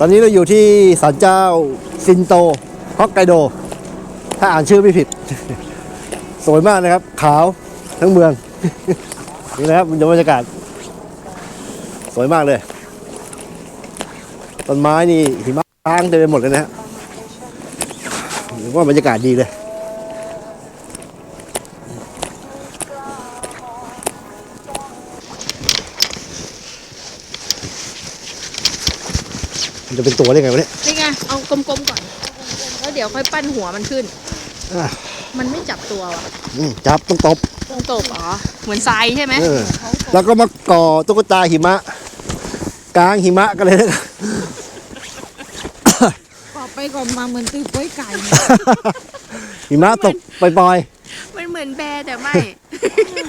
ตอนนี้เราอยู่ที่ศาลเจ้าซินโตฮอกไกโด ถ้าอ่านชื่อไม่ผิด สวยมากนะครับ ขาวทั้งเมือง นี่นะครับบรรยากาศ สวยมากเลยต้นไม้นี่หิมะค้างเต็มไปหมดเลยนะฮะว่าบรรยากาศดีเลย มันจะเป็นตัวได้ไงวะเนี่ยนี่ไงเอากลมๆก่อนแล้วเดี๋ยวค่อยปั้นหัวมันขึ้น อะมันไม่จับตัวว่ะอืมจับต้องตบต้องตบเหรอเหมือนทรายใช่ไหมเออแล้วก็มาก่อตุ๊กตาหิมะ กลางหิมะกันเลยนะครับก่อไปก่อนมาเหมือนตือป้วยไก่เนี่ยหิมะตกปล่อยมันเหมือนแบร์แต่ไม่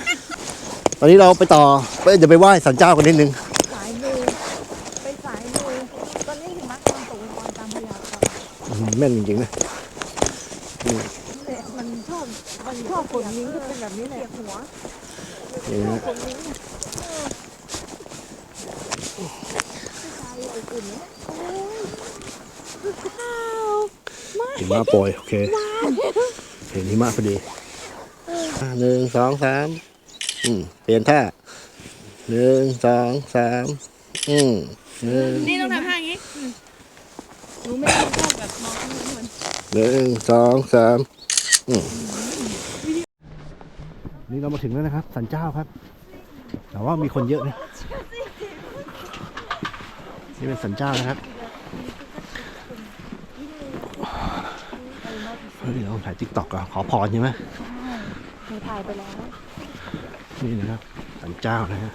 ๆตอนนี้เราไปต่อไปเดี๋ยวไปไหว้สันเจ้ากันนิดนึง สายมูไปสายมูตอ นี้หิมะกำลังตกลงมาตามพยากรณ์อื้อหือแม่นจริงๆนะเนี่ยมันชอบมันชอบฝนนิ้งก็เป็นแบบนี้แหละหัวนี่นะฝนนิ้งเนี่ยเออชายอบอุ่นเนี่ยโอ้ยว้าวหิมะโปรยโอเค เห็นหิมะพอดีอะหนึ่งสองสามอืมเปลี่ยนท่าหนึ่งสองสาม อืมหนึ่งนี่ต้องทำท่าอย่างนี้หนูไม่ได้ชอบแบบมองข้างบนหนึ่งสองสามอืมนี่เรามาถึงแล้วนะครับ สันเจ้าครับ แต่ว่ามีคนเยอะนะนี่เป็นสันเจ้านะครับเฮ้ยเราถ่ายทิกตอกอะขอพรใช่ไหมมีถ่ายไปแล้ว นี่นะครับสันเจ้านะฮะ